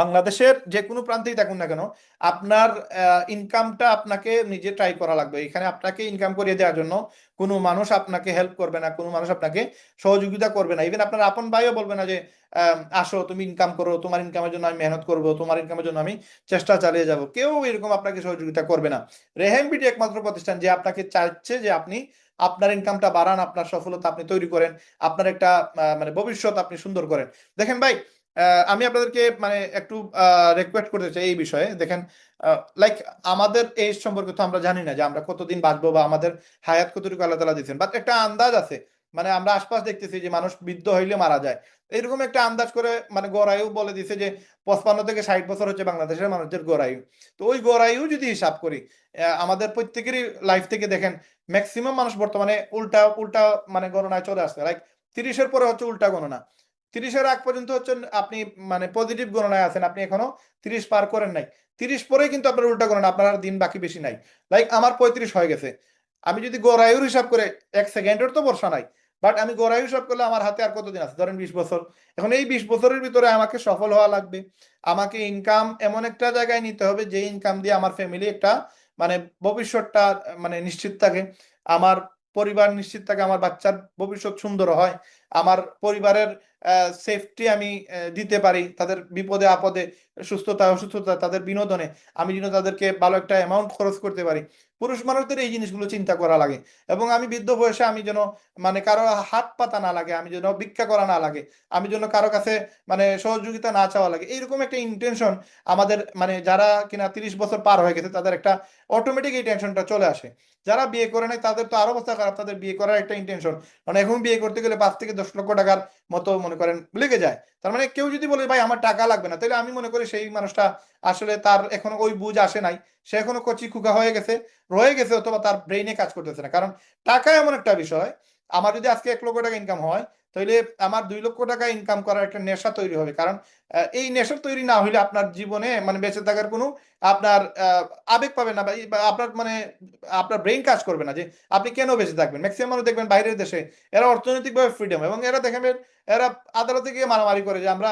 বাংলাদেশের যে কোনো প্রান্তেই থাকুন না কেন, আপনার ইনকামটা আপনাকে নিজে ট্রাই করা লাগবে। এখানে আপনাকে ইনকাম করিয়ে দেওয়ার জন্য কোনো মানুষ আপনাকে হেল্প করবে না, কোনো মানুষ আপনাকে সহযোগিতা করবে না। ইভেন আপনার আপন ভাইও বলবে না যে আসো, তুমি ইনকাম করো, তোমার ইনকামের জন্য আমি মেহনত করব, তোমার ইনকামের জন্য আমি চেষ্টা চালিয়ে যাব। কেউ এরকম আপনাকে সহযোগিতা করবে না। রেহেম বিডি একমাত্র প্রতিষ্ঠান যে আপনাকে চাচ্ছে যে আপনি আপনার ইনকামটা বাড়ান, আপনার সফলতা আপনি তৈরি করেন, আপনার একটা মানে ভবিষ্যৎ আপনি সুন্দর করেন। দেখেন ভাই আমি আপনাদেরকে মানে একটু রিকোয়েস্ট করতে চাই এই বিষয়ে। দেখেন লাইক আমাদের এজ সম্পর্কে তো আমরা জানি না যে আমরা কতদিন বাঁচবো বা আমাদের হায়াত কতটুকু আল্লাহ তালা দিচ্ছেন বাট একটা আন্দাজ আছে মানে আমরা আশপাশ দেখতেছি যে মানুষ বৃদ্ধ হইলে মারা যায়। এরকম একটা আন্দাজ করে মানে গড়ায়ু বলে দিছে যে পঁচপান্ন থেকে ষাট বছর হচ্ছে বাংলাদেশের মানুষের গড়ায়ু তো ওই গড়ায়ু যদি হিসাব করি আমাদের প্রত্যেকেরই লাইফ থেকে দেখেন ম্যাক্সিমাম মানুষ বর্তমানে উল্টা উল্টা মানে গণনায় চলে আসছে। লাইক তিরিশের পরে হচ্ছে উল্টা গণনা। তিরিশের আগ পর্যন্ত হচ্ছে আপনি মানে পজিটিভ গণনায় আছেন, আপনি এখনও তিরিশ পার করেন নাই। তিরিশ পরে কিন্তু আপনার উল্টা গণনা, আপনার আর দিন বাকি বেশি নাই। লাইক আমার পঁয়ত্রিশ হয়ে গেছে। আমি যদি গড়ায়ুর হিসাব করে, এক সেকেন্ডের তো বর্ষা নাই। বাট আমি গড়ায়ু হিসাব করলে আমার হাতে আর কতদিন আছে? ধরেন বিশ বছর। এখন এই বিশ বছরের ভিতরে আমাকে সফল হওয়া লাগবে। আমাকে ইনকাম এমন একটা জায়গায় নিতে হবে, যে ইনকাম দিয়ে আমার ফ্যামিলি একটা মানে ভবিষ্যৎটা মানে নিশ্চিত থাকে। আমার পরিবার নিশ্চিত থাকে, আমার বাচ্চার ভবিষ্যৎ সুন্দর হয়। আমার পরিবারের সেফটি আমি দিতে পারি তাদের বিপদে, আপদে, সুস্থতা, অসুস্থতা তাদের বিনোদনে। আমি যেন তাদেরকে ভালো একটা অ্যামাউন্ট খরচ করতে পারি। পুরুষ মানুষদের এই জিনিসগুলো চিন্তা করা লাগে এবং আমি বৃদ্ধ বয়সে আমি যেন মানে কারও হাত পাতা না লাগে, আমি যেন ভিক্ষা করা না লাগে, আমি যেন কারও কাছে মানে সহযোগিতা না চাওয়া লাগে, এইরকম একটা ইন্টেনশন আমাদের মানে যারা কিনা তিরিশ বছর পার হয়ে গেছে তাদের একটা অটোমেটিক এই টেনশনটা চলে আসে। যারা বিয়ে করে নাই তাদের তো আরও অবস্থা খারাপ, তাদের বিয়ে করার একটা ইন্টেনশন মানে এখন বিয়ে করতে গেলে পাঁচ থেকে দশ লক্ষ টাকার মতো মনে করেন লেগে যায়। তার মানে কেউ যদি বলে, ভাই, আমার টাকা লাগবে না, তাহলে আমি মনে করি সেই মানুষটা আসলে তার এখনও ওই বুঝ আসে নাই। সে এখনও কচি খুকা হয়ে গেছে, রয়ে গেছে অথবা তার ব্রেইনে কাজ করতেছে না। কারণ টাকা এমন একটা বিষয়, আমার যদি আজকে এক লক্ষ টাকা ইনকাম হয় তাহলে আমার দুই লক্ষ টাকা ইনকাম করার একটা নেশা তৈরি হবে। কারণ এই নেশা তৈরি না হলে আপনার জীবনে মানে বেঁচে থাকার কোনো আপনার আবেগ পাবে না বা আপনার মানে আপনার ব্রেইন কাজ করবে না যে আপনি কেন বেঁচে থাকবেন? ম্যাক্সিমাম মানুষ দেখবেন বাইরের দেশে এরা অর্থনৈতিকভাবে ফ্রিডম এবং এরা দেখবেন এরা আদালতে গিয়ে মারামারি করে যে আমরা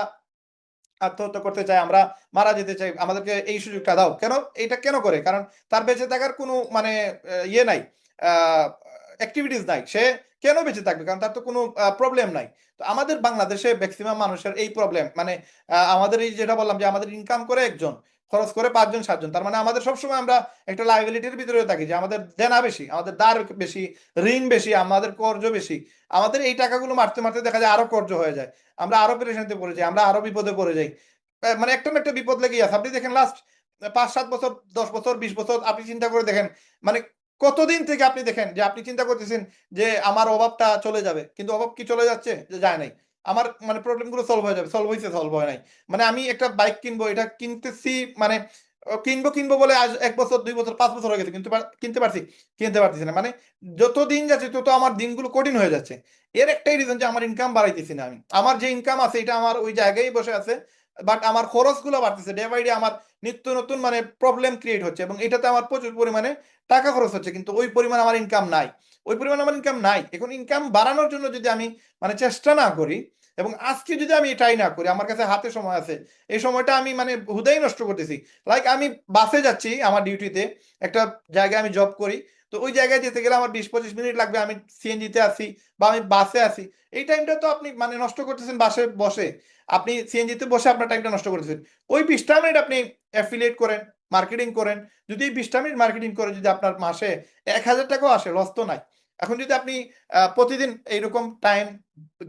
আত্মহত্যা করতে চাই, আমরা মারা যেতে চাই, আমাদেরকে এই সুযোগটা দাও। কেন? এটা কেন করে? কারণ তার বেঁচে থাকার কোনো মানে ইয়ে নাই। অ্যাক্টিভিটিস নাই। সে কেন বেঁচে থাকবে? কারণ তার তো কোনো প্রবলেম নাই। তো আমাদের বাংলাদেশে ম্যাক্সিমাম মানুষের এই প্রবলেম মানে আমাদের এই যেটা বললাম যে আমাদের ইনকাম করে একজন, খরচ করে পাঁচজন, সাতজন, তার মানে আমাদের সবসময় আমরা একটা লাইবিলিটির ভিতরে থাকি যে আমাদের দেনা বেশি, আমাদের দার বেশি, ঋণ বেশি, আমাদের কর্জ বেশি। আমাদের এই টাকাগুলো মারতে মারতে দেখা যায় আরও কর্জ হয়ে যায়। আমরা আরও পেরেশানিতে পড়ে যাই, আমরা আরও বিপদে পড়ে যাই। মানে একটা একটা বিপদ লেগেই আছে। আপনি দেখেন লাস্ট পাঁচ, সাত বছর, দশ বছর, বিশ বছর, আপনি চিন্তা করে দেখেন মানে কতদিন থেকে আপনি দেখেন যে আপনি চিন্তা করতেছেন যে আমার অভাবটা চলে যাবে, কিন্তু অভাব কি চলে যাচ্ছে? যে যায় নাই। আমার মানে প্রবলেমগুলো সলভ হয়ে যাবে সলভ হয়েছে সলভ হয় নাই। মানে আমি একটা বাইক কিনবো, এটা কিনতেছি মানে কিনবো কিনবো বলে আজ এক বছর, দুই বছর, পাঁচ বছর হয়ে গেছে, কিন্তু কিনতে পারছি, কিনতে পারতেছি না। মানে যত দিন যাচ্ছে, তত আমার দিনগুলো কঠিন হয়ে যাচ্ছে। এর একটাই রিজন যে আমার ইনকাম বাড়াইতেছি না আমি। আমার যে ইনকাম আছে, এটা আমার ওই জায়গায় বসে আছে বাট আমার খরচগুলো বাড়তেছে ডে বাই ডে আমার নিত্য নতুন মানে প্রবলেম ক্রিয়েট হচ্ছে এবং এটাতে আমার প্রচুর পরিমাণে টাকা খরচ হচ্ছে, কিন্তু ওই পরিমাণ আমার ইনকাম নাই। ওই পরিমাণ আমার ইনকাম নাই। এখন ইনকাম বাড়ানোর জন্য যদি আমি মানে চেষ্টা না করি এবং আজকে যদি আমি এটাই না করি, আমার কাছে হাতে সময় আছে, এই সময়টা আমি মানে হুদাই নষ্ট করতেছি। লাইক আমি বাসে যাচ্ছি আমার ডিউটিতে একটা জায়গায় আমি জব করি তো ওই জায়গায় যেতে গেলে আমার বিশ পঁচিশ মিনিট লাগবে, আমি সিএনজিতে আসি বা আমি বাসে আসি এই টাইমটা তো আপনি মানে নষ্ট করতেছেন বাসে বসে। আপনি সিএনজিতে বসে আপনার টাইমটা নষ্ট করতেছেন। ওই বিশটা মিনিট আপনি অ্যাফিলিয়েট করেন মার্কেটিং করেন। যদি এই বিশটা মিনিট মার্কেটিং করে যদি আপনার মাসে এক হাজার টাকাও আসে লস তো নাই। এখন যদি আপনি প্রতিদিন এইরকম টাইম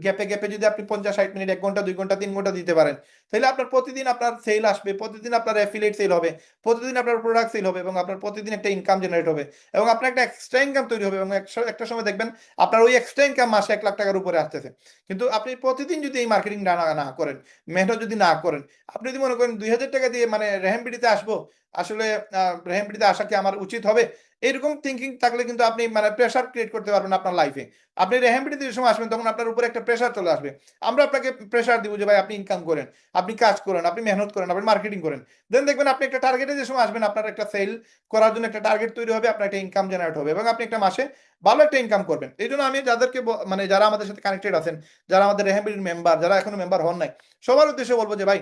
গ্যাপে গ্যাপে যদি আপনি পঞ্চাশ, ষাট মিনিট এক ঘণ্টা, দুই ঘণ্টা, তিন ঘণ্টা দিতে পারেন, তাহলে আপনার প্রতিদিন আপনার সেল আসবে, প্রতিদিন আপনার অ্যাফিলিয়েট সেল হবে, প্রতিদিন আপনার প্রোডাক্ট সেল হবে এবং আপনার প্রতিদিন একটা ইনকাম জেনারেট হবে এবং আপনার একটা এক্সট্রা ইনকাম তৈরি হবে এবং একটা সময় দেখবেন আপনার ওই এক্সট্রা ইনকাম মাসে এক লাখ টাকার উপরে আসতেছে। কিন্তু আপনি প্রতিদিন যদি এই মার্কেটিং না না করেন, মেহনত যদি না করেন, আপনি যদি মনে করেন দুই হাজার টাকা দিয়ে মানে রেহেমপিডিতে আসব, আসলে রেহেমপিডিতে আসা কি আমার উচিত হবে? এরকম থিঙ্কিং থাকলে কিন্তু আপনি মানে প্রেশার ক্রিয়েট করতে পারবেন আপনার লাইফে আপনি রেহেমপিডিতে যে সময় আসবেন তখন আপনার উপরে একটা প্রেশার চলে আসবে। আমরা আপনাকে প্রেশার দিব যে ভাই আপনি ইনকাম করেন, আপনি কাজ করেন, আপনি মেহনত করেন, আপনি মার্কেটিং করেন। দেন দেখবেন আপনি একটা টার্গেটে যে সময় আসবেন, আপনার একটা সেল করার জন্য একটা টার্গেট তৈরি হবে, আপনার একটা ইনকাম জেনারেট হবে এবং আপনি একটা মাসে ভালো একটা ইনকাম করবেন। এই জন্য আমি যাদেরকে মানে যারা আমাদের সাথে কানেক্টেড আছেন, যারা আমাদের রেহাবিলির মেম্বার যারা এখনও মেম্বার হন নাই, সবার উদ্দেশ্যে বলব যে ভাই,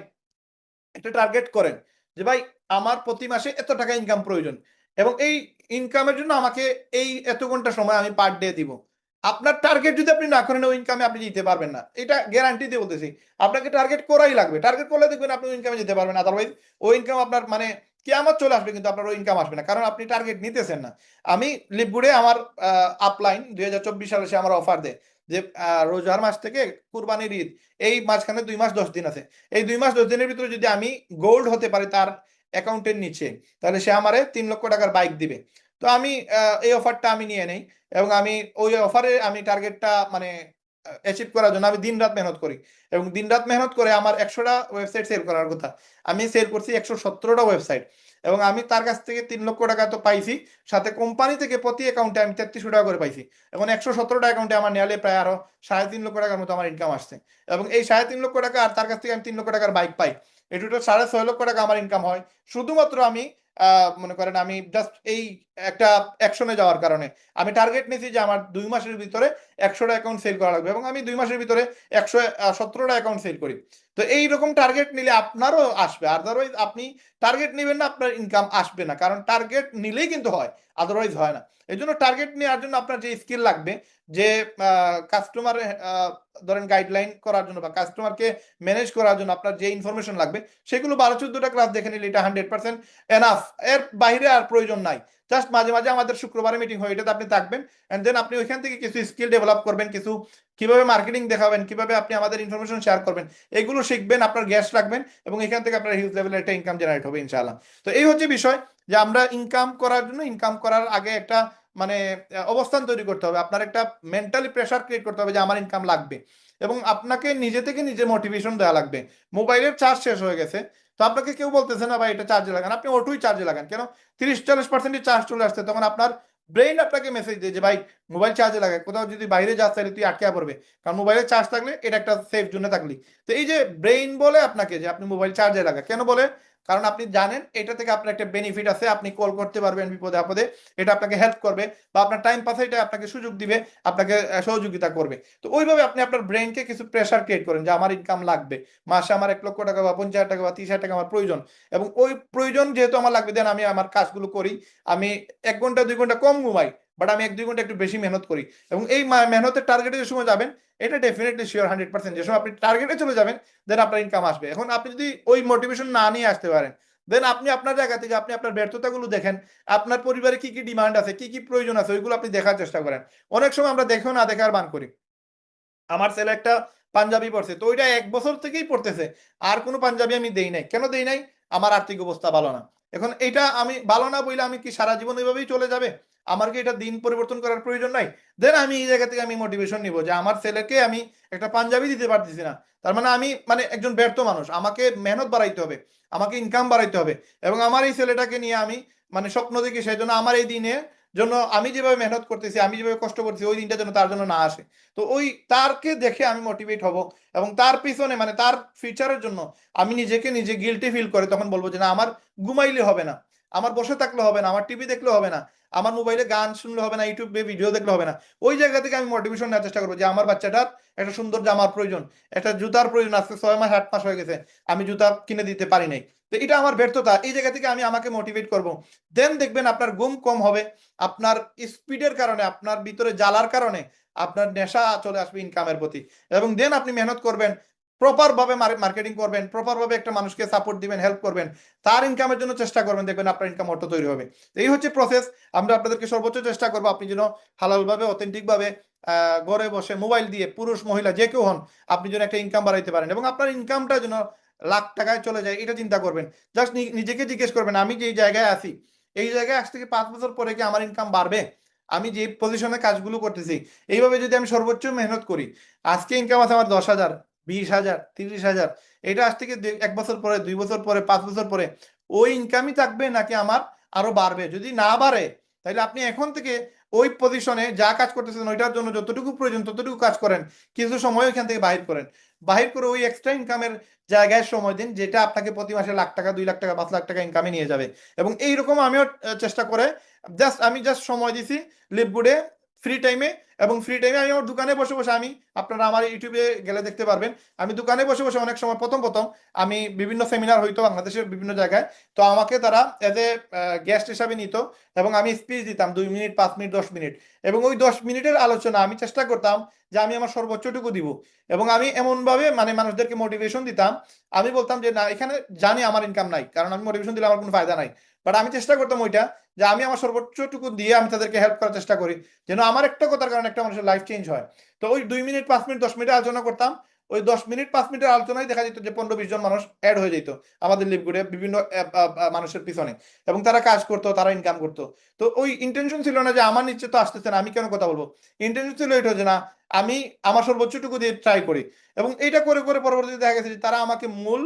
একটা টার্গেট করেন যে ভাই, আমার প্রতি মাসে এত টাকা ইনকাম প্রয়োজন। এবং এই ইনকামের জন্য আমাকে এই এত ঘণ্টা সময় আমি পার ডে দিব। আপনার টার্গেট যদি আপনি না করেন, ওই ইনকামে আপনি যেতে পারবেন না। এটা গ্যারান্টি দিয়ে বলতেছি। আপনাকে টার্গেট করাই লাগবে। টার্গেট করলে দেখবেন আপনি ওই ইনকামে যেতে পারবেন আদারওয়াইজ ওই ইনকাম আপনার মানে কেয়ামত চলে আসবে, কিন্তু আপনার ওই ইনকাম আসবে না। কারণ আপনি টার্গেট নিতেছেন না। আমি লিপগুড়ে আমার আপলাইন দুই হাজার চব্বিশ সালে সে আমার অফার দেয় যে রোজার মাস থেকে কুরবানির ঈদ। এই মাঝখানে দুই মাস দশ দিন আছে। এই দুই মাস দশ দিনের ভিতরে যদি আমি গোল্ড হতে পারি তার অ্যাকাউন্টের নিচে, তাহলে সে আমারে তিন লক্ষ টাকার বাইক দিবে। তো আমি এই অফারটা আমি নিয়ে নেই এবং আমি ওই অফারে আমি টার্গেটটা মানে অ্যাচিভ করার জন্য আমি দিন রাত মেহনত করি এবং দিন রাত মেহনত করে আমার একশোটা ওয়েবসাইট সেল করার কথা। আমি সেল করছি একশো সতেরোটা ওয়েবসাইট এবং আমি তার কাছ থেকে তিন লক্ষ টাকা তো পাইছি, সাথে কোম্পানি থেকে প্রতি অ্যাকাউন্টে আমি তেত্রিশশো টাকা করে পাইছি এখন একশো সতেরোটা অ্যাকাউন্টে আমার নেওয়ালে প্রায় আরও সাড়ে তিন লক্ষ টাকার মতো আমার ইনকাম আসছে এবং এই সাড়ে তিন লক্ষ টাকা আর তার কাছ থেকে আমি তিন লক্ষ টাকার বাইক পাই। এই টোটাল সাড়ে ছয় লক্ষ টাকা আমার ইনকাম হয়। শুধুমাত্র আমি মনে করেন আমি জাস্ট এই একটা অ্যাকশনে যাওয়ার কারণে। আমি টার্গেট নিয়েছি যে আমার দুই মাসের ভিতরে একশোটা অ্যাকাউন্ট সেল করা লাগবে এবং আমি দুই মাসের ভিতরে একশো সতেরোটা অ্যাকাউন্ট সেল করি। তো এই রকম টার্গেট নিলে আপনারও আসবে। আদারওয়াইজ আপনি টার্গেট নেবেন না, আপনার ইনকাম আসবে না। কারণ টার্গেট নিলেই কিন্তু হয় আদারওয়াইজ হয় না। এই জন্য টার্গেট নেওয়ার জন্য আপনার যে স্কিল লাগবে, যে কাস্টমার ধরেন গাইডলাইন করার জন্য বা কাস্টমারকে ম্যানেজ করার জন্য আপনার যে ইনফরমেশন লাগবে, সেগুলো বারো চোদ্দটা ক্লাস দেখে নিলে এটা হান্ড্রেড পার্সেন্ট এনাফ এর বাইরে আর প্রয়োজন নাই। জাস্ট মাঝে মাঝে আমাদের শুক্রবারে মিটিং হয়, এটাতে আপনি থাকবেন। অ্যান্ড দেন আপনি ওইখান থেকে কিছু স্কিল ডেভেলপ করবেন, কিছু কীভাবে মার্কেটিং দেখাবেন, কীভাবে আপনি আমাদের ইনফরমেশন শেয়ার করবেন, এগুলো শিখবেন, আপনার গ্যাস রাখবেন এবং এখান থেকে আপনার হিউজ লেভেলের একটা ইনকাম জেনারেট হবে ইনশাআল্লাহ। তো এই হচ্ছে বিষয় যে আমরা ইনকাম করার জন্য ইনকাম করার আগে একটা মানে অবস্থান তৈরি করতে হবে। আপনার একটা মেন্টালি প্রেশার ক্রিয়েট করতে হবে যে আমার ইনকাম লাগবে। এবং আপনাকে নিজে থেকে নিজে মোটিভেশন দেওয়া লাগবে। মোবাইলের চার্জ শেষ হয়ে গেছে। তো আপনাকে কেউ বলতেছে না, ভাই, এটা চার্জে লাগান। আপনি ওটুই চার্জে লাগান, কেন? তিরিশ, চল্লিশ পার্সেন্টই চার্জ চলে আসছে। তখন আপনার ব্রেইন আপনাকে মেসেজ দিয়ে যে, ভাই মোবাইল চার্জে লাগায় কোথাও যদি বাইরে যাস, তাহলে তুই আটকে পড়বে। কারণ মোবাইলে চার্জ থাকলে এটা একটা সেফ জন্য থাকলি। তো এই যে ব্রেইন বলে আপনাকে যে, আপনি মোবাইল চার্জে লাগা কেন বলে? কারণ আপনি জানেন, এটা থেকে আপনার একটা বেনিফিট আছে, আপনি কল করতে পারবেন বিপদে আপদে, এটা আপনাকে হেল্প করবে বা আপনার টাইম পাসে এটা আপনাকে সুযোগ দিবে, আপনাকে সহযোগিতা করবে। তো ওইভাবে আপনি আপনার ব্রেনকে কিছু প্রেশার ক্রিয়েট করেন যে আমার ইনকাম লাগবে, মাসে আমার এক লক্ষ টাকা বা পঞ্চাশ টাকা বা তিরিশ হাজার টাকা আমার প্রয়োজন। এবং ওই প্রয়োজন যেহেতু আমার লাগবে, দেন আমি আমার কাজগুলো করি, আমি এক ঘণ্টা, দুই ঘণ্টা কম ঘুমাই বাট আমি এক দুই ঘণ্টা একটু বেশি মেহনত করি। এবং এই মেহনতের টার্গেটে যে সময় যাবেন, এটা ডেফিনেটলি শিওর হান্ড্রেড পার্সেন্ট যে সময় আপনি টার্গেটে চলে যাবেন দেন আপনার ইনকাম আসবে। এখন আপনি যদি ওই মোটিভেশন না নিয়ে আসতে পারেন দেন আপনি আপনার জায়গা থেকে, আপনি আপনার ব্যর্থতাগুলো দেখেন, আপনার পরিবারে কি কি ডিমান্ড আছে, কি কি প্রয়োজন আছে, ওইগুলো আপনি দেখার চেষ্টা করেন। অনেক সময় আমরা দেখেও না দেখার বান করি। আমার ছেলে একটা পাঞ্জাবি পড়ছে তো ওইটা এক বছর থেকেই পড়তেছে আর কোনো পাঞ্জাবি আমি দেই নাই। কেন দেই নাই? আমার আর্থিক অবস্থা ভালো না। এখন এটা আমি ভালো না বইলে আমি কি সারা জীবন ওইভাবেই চলে যাবে? আমার কি এটা দিন পরিবর্তন করার প্রয়োজন নাই? দেন আমি এই জায়গা থেকে আমি মোটিভেশন নিব যে আমার ছেলেকে আমি একটা পাঞ্জাবি দিতে পারতেছি না। তার মানে আমি মানে একজন ব্যর্থ মানুষ। আমাকে মেহনত বাড়াইতে হবে, আমাকে ইনকাম বাড়াইতে হবে এবং আমার এই ছেলেটাকে নিয়ে আমি মানে স্বপ্ন দেখি সেই জন্য আমার এই দিনে জন্য আমি যেভাবে মেহনত করতেছি, আমি যেভাবে কষ্ট করছি ওই দিনটা যেন তার জন্য না আসে। তো ওই তারকে দেখে আমি মোটিভেট হব এবং তার পিছনে মানে তার ফিউচারের জন্য আমি নিজেকে নিজে গিলটি ফিল করে তখন বলব যে, না, আমার ঘুমাইলে হবে না। আমার বসে থাকলে হবে না, আমার টিভি দেখলে হবে না, আমার মোবাইলে গান শুনলে হবে না ইউটিউবে ভিডিও দেখলে হবে না। ওই জায়গা থেকে আমি মোটিভেশন নেওয়ার চেষ্টা করব যে আমার বাচ্চাটার একটা সুন্দর জামার প্রয়োজন, একটা জুতার প্রয়োজন, আজকে ছয় মাস, আট মাস হয়ে গেছে, আমি জুতা কিনে দিতে পারি নাই। তো এটা আমার ব্যর্থতা, এই জায়গা থেকে আমি আমাকে মোটিভেট করব। দেন দেখবেন আপনার ঘুম কম হবে, আপনার স্পিডের কারণে, আপনার ভিতরে জ্বালার কারণে আপনার নেশা চলে আসবে ইনকামের প্রতি। এবং দেন আপনি মেহনত করবেন প্রপার ভাবে মার্কেটিং করবেন প্রপার ভাবে একটা মানুষকে সাপোর্ট দিবেন হেল্প করবেন, তার ইনকামের জন্য চেষ্টা করবেন, দেখবেন আপনার ইনকাম অটো তৈরি হবে। এই হচ্ছে প্রসেস আমরা আপনাদেরকে সর্বোচ্চ চেষ্টা করব আপনি যেন হালালভাবে অথেন্টিক ভাবে ঘরে বসে মোবাইল দিয়ে পুরুষ, মহিলা যে কেউ হন, আপনি যেন একটা ইনকাম বাড়াইতে পারেন এবং আপনার ইনকামটা যেন লাখ টাকায় চলে যায়, এটা চিন্তা করবেন। জাস্ট নিজেকে জিজ্ঞেস করবেন, আমি যে জায়গায় আছি, এই জায়গায় আজ থেকে পাঁচ বছর পরে কি আমার ইনকাম বাড়বে? আমি যে পজিশনে কাজগুলো করতেছি, এইভাবে যদি আমি সর্বোচ্চ মেহনত করি, আজকে ইনকাম আছে আমার দশ হাজার বিশ হাজার, তিরিশ হাজার। এটা আজ থেকে এক বছর পরে, দুই বছর পরে, পাঁচ বছর পরে, ওই ইনকামই থাকবে নাকি আমার আরও বাড়বে? যদি না বাড়ে, তাহলে আপনি এখন থেকে ওই পজিশনে যা কাজ করতেছেন, ওইটার জন্য যতটুকু প্রয়োজন, ততটুকু কাজ করেন। কিছু সময় ওইখান থেকে বাহির করেন। বাহির করে ওই এক্সট্রা ইনকামের জায়গায় সময় দিন, যেটা আপনাকে প্রতি মাসে লাখ টাকা, দুই লাখ টাকা, পাঁচ লাখ টাকা ইনকামে নিয়ে যাবে। এবং এইরকম আমিও চেষ্টা করে জাস্ট আমি জাস্ট সময় দিছি লিপগুডে ফ্রি টাইমে এবং ফ্রি টাইমে আমি আমার দোকানে বসে বসে আমি, আপনারা আমার ইউটিউবে গেলে দেখতে পারবেন, আমি দোকানে বসে বসে অনেক সময়, প্রথম প্রথম আমি বিভিন্ন সেমিনার হইতো বাংলাদেশের বিভিন্ন জায়গায়, তো আমাকে তারা এজ এ গেস্ট হিসাবে নিত, এবং আমি স্পিচ দিতাম দুই মিনিট, পাঁচ মিনিট, দশ মিনিট, এবং ওই দশ মিনিটের আলোচনা আমি চেষ্টা করতাম যে আমি আমার সর্বোচ্চটুকু দিব, এবং আমি এমনভাবে মানে মানুষদেরকে মোটিভেশন দিতাম, আমি বলতাম যে না, এখানে জানি আমার ইনকাম নাই, কারণ আমি মোটিভেশন দিলে আমার কোনো ফায়দা নাই বাট আমি চেষ্টা করতাম ওইটা, যে আমি আমার সর্বোচ্চটুকু দিয়ে আমি তাদেরকে হেল্প করার চেষ্টা করি, যেন আমার একটা কথার কারণে একটা মানুষের লাইফ চেঞ্জ হয়। তো ওই দুই মিনিট পাঁচ মিনিট দশ মিনিট আলোচনা করতাম। ওই দশ মিনিট পাঁচ মিনিটের আলোচনায় দেখা যেত যে পনেরো, বিশ জন মানুষ অ্যাড হয়ে যেত আমাদের লিপগুড়ে বিভিন্ন মানুষের পিছনে। এবং তারা কাজ করতো, তারা ইনকাম করতো। তো ওই ইন্টেনশন ছিল না যে আমার নিচে তো আসতেছে না, আমি কেন কথা বলব? ইন্টেনশন ছিল এটা যে না, আমি আমার সর্বোচ্চটুকু দিয়ে ট্রাই করি। এবং এইটা করে করে পরবর্তীতে দেখা গেছে যে তারা আমাকে মূল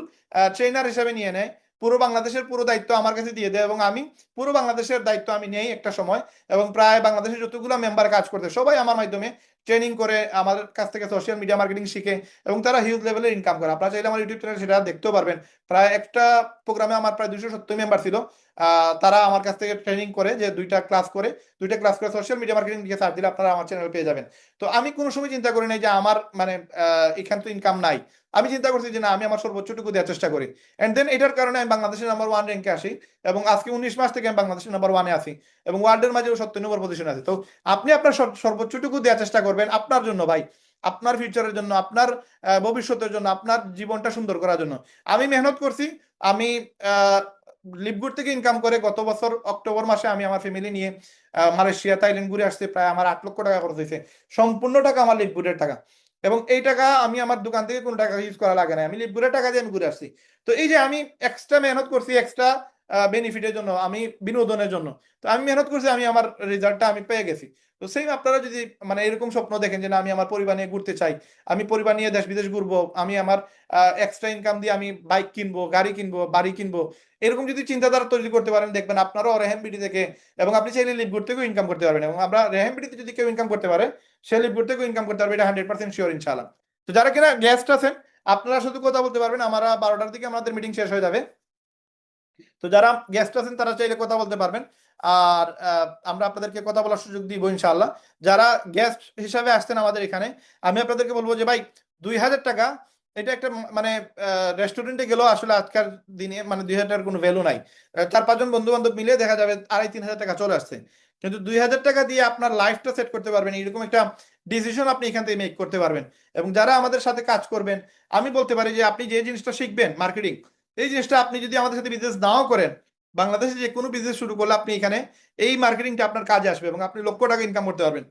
ট্রেনার হিসেবে নিয়ে নেয়। পুরো বাংলাদেশের পুরো দায়িত্ব আমার কাছে দিয়ে দেয় এবং আমি পুরো বাংলাদেশের দায়িত্ব আমি নেই একটা সময় এবং প্রায় বাংলাদেশের যতগুলো মেম্বার কাজ করতে সবাই আমার মাধ্যমে ট্রেনিং করে আমার কাছ থেকে সোশ্যাল মিডিয়া মার্কেটিং শিখে এবং তারা হিউজ লেভেলের ইনকাম করে। আপনারা চাইলে আমার ইউটিউব চ্যানেল সেটা দেখতেও পারবেন। প্রায় একটা প্রোগ্রামে আমার প্রায় দুশো সত্তর মেম্বার ছিল। তারা আমার কাছ থেকে ট্রেনিং করে যে দুইটা ক্লাস করে, দুইটা ক্লাস করে সোশ্যাল মিডিয়া মার্কেটিং দিকে সার্চ দিলে আপনারা আমার চ্যানেল পেয়ে যাবেন। তো আমি কোনো সময় চিন্তা করি নাই যে আমার মানে এখান তো ইনকাম নাই। আমি চিন্তা করছি যে না, আমি আমার সর্বোচ্চটুকু দেওয়ার চেষ্টা করি। এন্ড দেন এটার কারণে আমি বাংলাদেশের নাম্বার ওয়ান র্যাঙ্কে আসি এবং আজকে উনিশ মাস থেকে আমি বাংলাদেশের নাম্বার ওয়ানে আসি এবং ওয়ার্ল্ডের মাঝেও সত্তর নম্বর পজিশন আছে। তো আপনি আপনার সর- সর্বোচ্চটুকু দেওয়ার চেষ্টা করবেন আপনার জন্য ভাই, আপনার ফিউচারের জন্য, আপনার ভবিষ্যতের জন্য, আপনার জীবনটা সুন্দর করার জন্য। আমি মেহনত করছি, আমি লিপগুড থেকে ইনকাম করে গত বছর অক্টোবর মাসে আমি আমার ফ্যামিলি নিয়ে মালয়েশিয়া, থাইল্যান্ড ঘুরে আসতে প্রায় আমার আট লক্ষ টাকা খরচ হয়েছে। সম্পূর্ণ টাকা আমার লিপগুডের টাকা। এবং এই টাকা আমি আমার দোকান থেকে কোনো টাকা ইউজ করা লাগে না আমি লিপগুডের টাকা দিয়ে আমি ঘুরে আসছি। তো এই যে আমি এক্সট্রা মেহনত করছি এক্সট্রা বেনিফিটের জন্য, আমি বিনোদনের জন্য। তো আমি মেহনত করছি, আমি আমার রেজাল্টটা আমি পেয়ে গেছি। তো সেম আপনারা যদি মানে এরকম স্বপ্ন দেখেন যে না, আমি আমার পরিবার নিয়ে ঘুরতে চাই, আমি পরিবার নিয়ে দেশ বিদেশ ঘুরবো, আমি আমার এক্সট্রা ইনকাম দিয়ে আমি বাইক কিনবো, গাড়ি কিনবো, বাড়ি কিনবো, এরকম যদি চিন্তাধারা তৈরি করতে পারেন, দেখবেন আপনারাও রেহেমবিডি থেকে এবং আপনি সেই চাইলে লিপগুড থেকেও ইনকাম করতে পারবেন এবং আমরা রেহেম রেহেমবিডিতে যদি কেউ ইনকাম করতে পারে, সে লিপগুড থেকেও ইনকাম করতে পারবে, এটা হান্ড্রেড পার্সেন্ট শিওর ইনশাআল্লাহ। তো যারা কিনা গেস্ট আছেন, আপনারা শুধু কথা বলতে পারবেন, আমরা বারোটার দিকে আমাদের মিটিং শেষ হয়ে যাবে। তো যারা গেস্ট আছেন, তারা চাইলে কথা বলতে পারবেন। আর আমরা আপনাদেরকে কথা বলার সুযোগ দিব ইনশাআল্লাহ। যারা গেস্ট হিসাবে আসছেন আমাদের এখানে, আমি আপনাদেরকে বলব যে, ভাই, দুই হাজার টাকা, এটা একটা মানে রেস্টুরেন্টে গেলেও আসলে আজকাল দিনে মানে দুই হাজার টাকার কোনো ভ্যালু নাই। চার পাঁচজন বন্ধু বান্ধব মিলে দেখা যাবে আড়াই তিন হাজার টাকা চলে আসছে। কিন্তু দুই হাজার টাকা দিয়ে আপনার লাইফটা সেট করতে পারবেন, এরকম একটা ডিসিশন আপনি এখান থেকে মেক করতে পারবেন। এবং যারা আমাদের সাথে কাজ করবেন, আমি বলতে পারি যে, আপনি যে জিনিসটা শিখবেন মার্কেটিং এই জিনিসটা আপনি যদি আমাদের সাথে বিজনেস নাও করেন, বাংলাদেশে যে কোনো বিজনেস শুরু করলে আপনি এখানে এই মার্কেটিংটা আপনার কাজে আসবে এবং আপনি লক্ষ টাকা ইনকাম করতে পারবেন।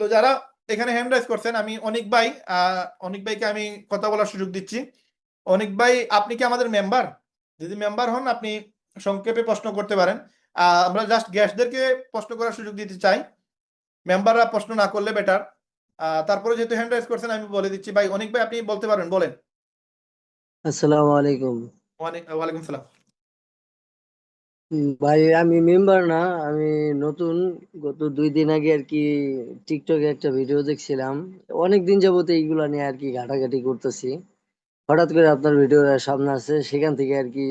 তো যারা এখানে হ্যান্ড রাইজ করছেন, আমি অনিক ভাই অনিক ভাইকে আমি কথা বলার সুযোগ দিচ্ছি। অনেক ভাই, আপনি কি আমাদের মেম্বার যদি মেম্বার হন, আপনি সংক্ষেপে প্রশ্ন করতে পারেন। আমরা জাস্ট গেস্টদেরকে প্রশ্ন করার সুযোগ দিতে চাই। মেম্বাররা প্রশ্ন না করলে বেটার তারপরে যেহেতু হ্যান্ড রাইজ করছেন, আমি বলে দিচ্ছি। ভাই, অনেক ভাই, আপনি বলতে পারবেন, বলেন। আসসালামু আলাইকুম। ওয়ালাইকুম সালাম। ভাই আমি মেম্বার না আমি নতুন। গত দুই দিন আগে আর কি টিকটকে একটা ভিডিও দেখছিলাম। অনেক দিন যাবত এইগুলা নিয়ে আর কি ঘাটাঘাটি করতেছি। হঠাৎ করে আপনার ভিডিও সামনে আছে সেখান থেকে আর কি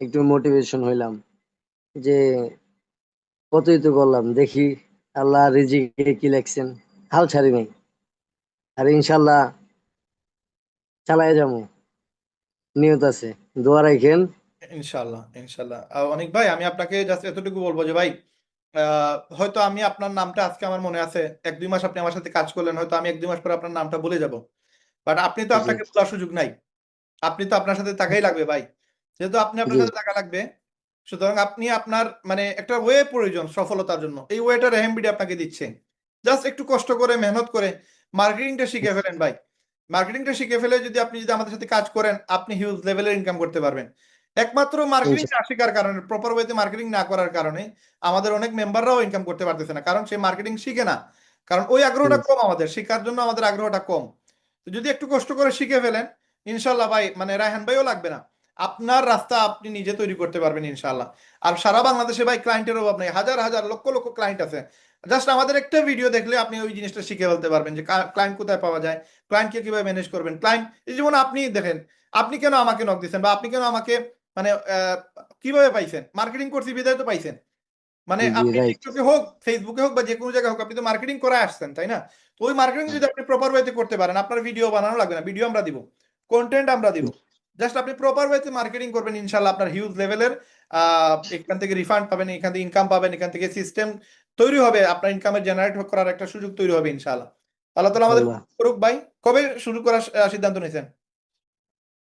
একটু মোটিভেশন হইলাম। যে কতই তো করলাম দেখি আল্লাহ রিজিকে কি লেখছেন। হাল ছাড়ি নাই আর ইনশাল্লাহ চালায় যাব। নিয়ত আছে। দোয়া রাখেন। ইনশাল্লাহ ইনশাল্লাহ অনিক ভাই আমি আপনাকে জাস্ট এতটুকু বলব যে ভাই হয়তো আমি আপনার নামটা আজকে আমার মনে আছে এক দুই মাস আপনি আমার সাথে কাজ করলেন হয়তো আমি এক দুই মাস পরে আপনার নামটা ভুলে যাব। বাট আপনি তো আপনাকে বলার সুযোগ নাই। আপনি তো আপনার সাথে টাকাই লাগবে ভাই। যেহেতু আপনি আপনার সাথে টাকা লাগবে সুতরাং আপনি আপনার মানে একটা ওয়ে প্রয়োজন সফলতার জন্য। এই ওয়েটা রেহেমবিডি আপনাকে দিচ্ছে। জাস্ট একটু কষ্ট করে মেহনত করে মার্কেটিংটা শিখে ফেলেন ভাই। মার্কেটিংটা শিখে ফেলে যদি আপনি যদি আমাদের সাথে কাজ করেন আপনি হিউজ লেভেলের ইনকাম করতে পারবেন। একমাত্র মার্কেটিং না শেখার কারণে প্রপার ওয়েতে মার্কেটিং না করার কারণে আমাদের অনেক মেম্বাররাও ইনকাম করতে পারতেছে না কারণ সে মার্কেটিং শিখে না। কারণ ওই আগ্রহটা কম আমাদের শেখার জন্য আমাদের আগ্রহটা কম। তো যদি একটু কষ্ট করে শিখে ফেলেন ইনশাল্লাহ ভাই মানে রায়হান ভাইও লাগবে না। আপনার রাস্তা আপনি নিজে তৈরি করতে পারবেন ইনশাল্লাহ আর সারা বাংলাদেশে ভাই ক্লায়েন্টের অভাব নেই হাজার হাজার লক্ষ লক্ষ ক্লায়েন্ট আছে। জাস্ট আমাদের একটা ভিডিও দেখলে আপনি ওই জিনিসটা শিখে ফেলতে পারবেন যে ক্লায়েন্ট কোথায় পাওয়া যায় ক্লায়েন্টকে কীভাবে ম্যানেজ করবেন। ক্লায়েন্ট এই যেমন আপনি দেখেন আপনি কেন আমাকে নক দিচ্ছেন বা আপনি কেন আমাকে মানে কীভাবে পাইছেন? মার্কেটিং করছি বিদায় তো পাইছেন। মানে আপনি টিকটকে হোক ফেসবুকে হোক বা যে কোনো জায়গায় হোক আপনি তো মার্কেটিং করে আসছেন তাই না? তো ওই মার্কেটিং যদি আপনি প্রপার ওয়েতে করতে পারেন আপনার ভিডিও বানানো লাগবে না ভিডিও আমরা দিব কন্টেন্ট আমরা দিব। জাস্ট আপনি প্রপার ওয়েতে মার্কেটিং করবেন ইনশাল্লাহ আপনার হিউজ লেভেলের আহ এখান থেকে রিফান্ড পাবেন এখান থেকে ইনকাম পাবেন এখান থেকে সিস্টেম তৈরি হবে আপনার ইনকামের জেনারেট করার একটা সুযোগ তৈরি হবে ইনশাল্লাহ আল্লাহ তালা আমাদের করুক। ভাই কবে শুরু করার সিদ্ধান্ত নিয়েছেন?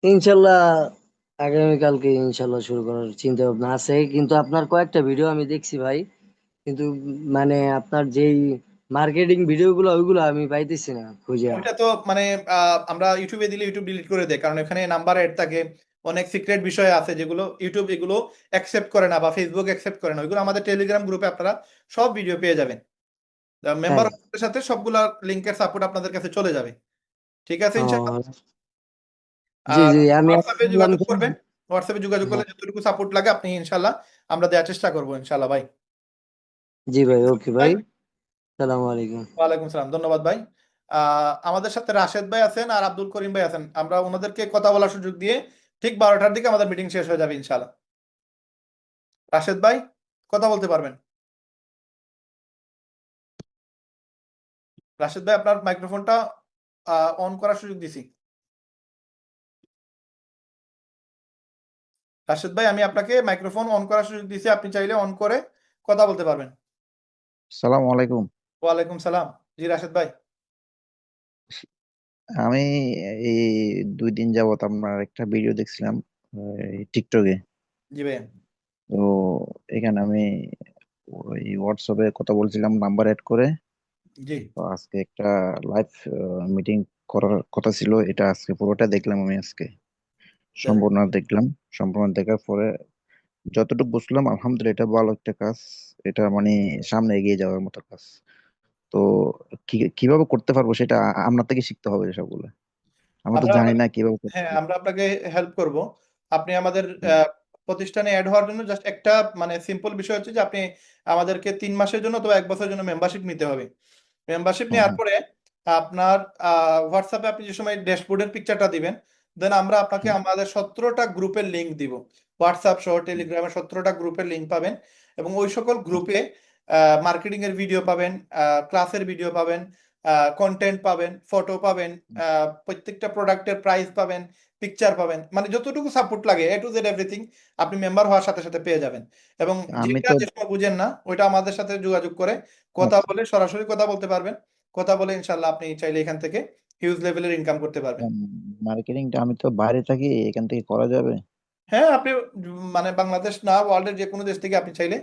ইনশাল্লাহ আগামীকালকে ইনশাল্লাহ শুরু করার চিন্তা ভাবনা আছে কিন্তু আপনার কয়েকটা ভিডিও আমি দেখছি ভাই। কিন্তু মানে আপনার যেই মার্কেটিং ভিডিও গুলো ওইগুলো আমি পাইতেছি না খুঁজে। ওইটা তো মানে আমরা ইউটিউবে দিলে ইউটিউব ডিলিট করে দেয় কারণ এখানে নাম্বার অ্যাড থাকে। অনেক সিক্রেট বিষয় আছে যেগুলো ইউটিউব এগুলো অ্যাকসেপ্ট করে না বা ফেসবুক অ্যাকসেপ্ট করে না। ওইগুলো আমাদের টেলিগ্রাম গ্রুপে আপনারা সব ভিডিও পেয়ে যাবেন। মেম্বার তাই সাথে সবগুলা লিংকের সাপোর্ট আপনাদের কাছে চলে যাবে। ঠিক আছে হোয়াটসঅ্যাপে যোগাযোগ করবেন। হোয়াটসঅ্যাপে যোগাযোগ করলে যতটুকু সাপোর্ট লাগে আপনি ইনশাআল্লাহ আমরা দেওয়ার চেষ্টা করব ইনশাআল্লাহ ভাই। জি ভাই ওকে ভাই। সালাম আলাইকুম। ওয়ালাইকুম সালাম ধন্যবাদ ভাই। আমাদের সাথে রাশেদ ভাই আছেন আর আব্দুল করিম ভাই আছেন। আমরা ওনাদেরকে কথা বলার সুযোগ দিয়ে ঠিক বারোটার দিকে আমাদের মিটিং শেষ হয়ে যাবে ইনশাআল্লাহ। রাশেদ ভাই কথা বলতে পারবেন? রাশেদ ভাই আপনার মাইক্রোফোনটা অন করার সুযোগ দিছি। রাশেদ ভাই আমি আপনাকে মাইক্রোফোন অন করার সুযোগ দিছি। আপনি চাইলে অন করে কথা বলতে পারবেন। সালাম আলাইকুম। ওয়ালাইকুম সালাম। জি রাশেদ ভাই। আমি এই দুই দিন যাবত আপনার একটা ভিডিও দেখছিলাম এই টিকটকে জি ভাই তো এখানে আমি ওই হোয়াটসঅ্যাপে কথা বলছিলাম নাম্বার অ্যাড করে। জি। তো আজকে একটা লাইভ মিটিং করার কথা ছিল এটা আজকে পুরোটা দেখলাম আমি আজকে। সম্পূর্ণ দেখলাম সম্পূর্ণ দেখার পরে যতটুকু বুঝলাম আলহামদুলিল্লাহ এটা ভালো একটা কাজ এটা মানে সামনে এগিয়ে যাওয়ার মতো কাজ। তো কীভাবে করতে পারব সেটা আপনার থেকে শিখতে হবে সবগুলো আমরা তো জানি না কীভাবে হ্যাঁ আমরা আপনাকে হেল্প করব। আপনি আমাদের প্রতিষ্ঠানে অ্যাড হওয়ার জন্য জাস্ট একটা মানে সিম্পল বিষয় হচ্ছে যে আপনি আমাদেরকে তিন মাসের জন্য অথবা এক বছরের জন্য মেম্বারশিপ নিতে হবে। মেম্বারশিপ নেওয়ার পরে আপনার হোয়াটসঅ্যাপে আপনি যে সময় ড্যাশবোর্ডের পিকচারটা দিবেন দেন আমরা আপনাকে আমাদের সতেরোটা গ্রুপের লিংক দিব। হোয়াটসঅ্যাপ সহ টেলিগ্রামের সতেরোটা গ্রুপের লিংক পাবেন এবং ওই সকল গ্রুপে মার্কেটিং এর ভিডিও পাবেন ক্লাসের ভিডিও পাবেন কন্টেন্ট পাবেন ফটো পাবেন প্রত্যেকটা প্রোডাক্টের প্রাইস পাবেন পিকচার পাবেন মানে যতটুকু সাপোর্ট লাগে এ টু জেড এভরিথিং আপনি মেম্বার হওয়ার সাথে সাথে পেয়ে যাবেন। এবং যেটা বুঝেন না ওইটা আমাদের সাথে যোগাযোগ করে কথা আচ্ছা। বলে সরাসরি কথা বলতে পারবেন কথা বলে ইনশাল্লাহ আপনি চাইলে এখান থেকে হিউজ লেভেলের ইনকাম করতে পারবেন। মার্কেটিংটা আমি তো বাইরে থাকি এখান থেকে করা যাবে? হ্যাঁ আপনি মানে বাংলাদেশ না ওয়ার্ল্ডের যে কোনো দেশ থেকে আপনি চাইলে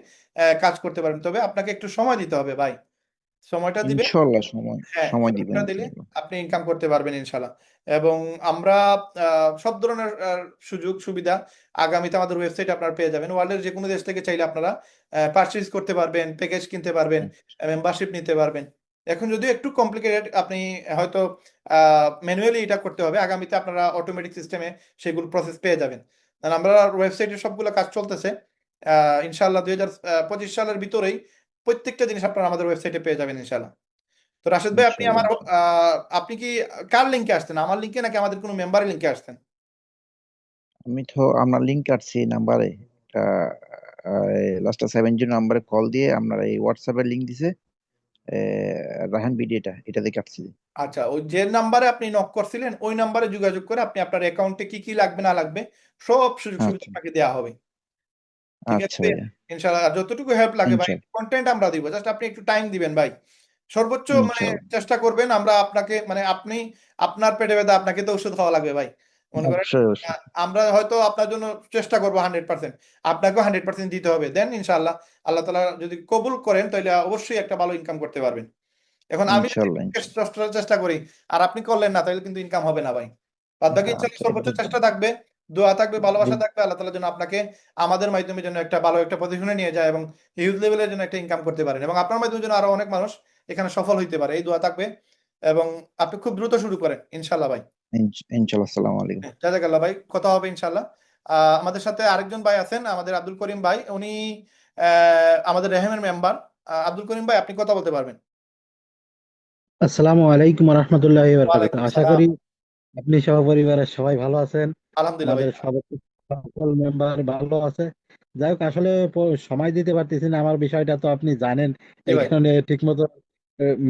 কাজ করতে পারবেন তবে আপনাকে একটু সময় দিতে হবে ভাই। সময়টা দিবে ইনশাল্লাহ সময় হ্যাঁ সময় দিবেন দিলে আপনি ইনকাম করতে পারবেন ইনশাল্লাহ। এবং আমরা সব ধরনের সুযোগ সুবিধা আগামীতে আমাদের ওয়েবসাইট আপনারা পেয়ে যাবেন। ওয়ার্ল্ডের যে কোনো দেশ থেকে চাইলে আপনারা পারচেজ করতে পারবেন প্যাকেজ কিনতে পারবেন মেম্বারশিপ নিতে পারবেন। এখন যদিও একটু কমপ্লিকেটেড আপনি হয়তো ম্যানুয়ালি এটা করতে হবে। আগামীতে আপনারা অটোমেটিক সিস্টেমে সেগুলো প্রসেস পেয়ে যাবেন। আমরা ওয়েবসাইটে সবগুলো কাজ চলতেছে। ইনশাল্লাহ দুই হাজার পঁচিশ সালের ভিতরেই প্রত্যেকটা জিনিস আপনারা আমাদের ওয়েবসাইটে পেয়ে যাবেন ইনশাল্লাহ তো রাশেদ ভাই আপনি আমার আপনি কি কার লিঙ্কে আসতেন আমার লিঙ্কে নাকি আমাদের কোনো মেম্বারের লিঙ্কে আসছেন? আমি তো আপনার লিঙ্ক কাটছি নাম্বারে লাস্টটা সেভেন জিরো নাম্বারে কল দিয়ে আপনার এই হোয়াটসঅ্যাপে লিঙ্ক দিছে। রাহান ভিডিওটা এটা দিয়ে কাটছি আচ্ছা ওই যে নাম্বারে আপনি নক করছিলেন ওই নাম্বারে যোগাযোগ করে আপনি আপনার অ্যাকাউন্টে কি কি লাগবে না লাগবে সব সুযোগ সুবিধা আচ্ছা। আপনাকে দেওয়া হবে। ঠিক আচ্ছা। আছে ইনশাআল্লাহ আর যতটুকু হেল্প লাগে ভাই কন্টেন্ট আমরা দিব। জাস্ট আপনি একটু টাইম দিবেন ভাই। সর্বোচ্চ মানে চেষ্টা করবেন আমরা আপনাকে মানে আপনি আপনার পেটে ব্যথা আপনাকে তো ওষুধ খাওয়া লাগবে ভাই। মনে করেন আমরা হয়তো আপনার জন্য চেষ্টা করব হান্ড্রেড পার্সেন্ট আপনাকেও হান্ড্রেড পার্সেন্ট দিতে হবে। দেন ইনশাআল্লাহ আল্লাহ তালা যদি কবুল করেন তাহলে অবশ্যই একটা ভালো ইনকাম করতে পারবেন। এখন আমি চেষ্টা করি আর আপনি করলেন না তাহলে কিন্তু ইনকাম হবে না ভাই। বাদ বাকি সর্বোচ্চ চেষ্টা থাকবে দোয়া থাকবে ভালোবাসা থাকবে আল্লাহ তালা যেন আপনাকে আমাদের মাধ্যমে যেন একটা ভালো একটা পজিশনে নিয়ে যায় এবং হিউজ লেভেলের জন্য একটা ইনকাম করতে পারেন এবং আপনার মাধ্যমে যেন আরও অনেক মানুষ এখানে সফল হইতে পারে এই দোয়া থাকবে এবং আপনি খুব দ্রুত শুরু করেন ইনশাল্লাহ ভাই। ইনশাল্লাহ আসসালামু আলাইকুম। জাজাকাল্লাহ ভাই কথা হবে ইনশাল্লাহ। আহ, আমাদের সাথে আরেকজন ভাই আছেন আমাদের আব্দুল করিম ভাই উনি আহ, আমাদের রেহেমের মেম্বার আব্দুল করিম ভাই আপনি কথা বলতে পারবেন। আসসালামু আলাইকুম রহমতুল্লাহ আশা করি আপনি সহ পরিবারের সবাই ভালো আছেন। আমাদের সকল মেম্বার ভালো আছে। যাই হোক আসলে সময় দিতে পারতেছি না। আমার বিষয়টা তো আপনি জানেন। এই কারণে ঠিক মতো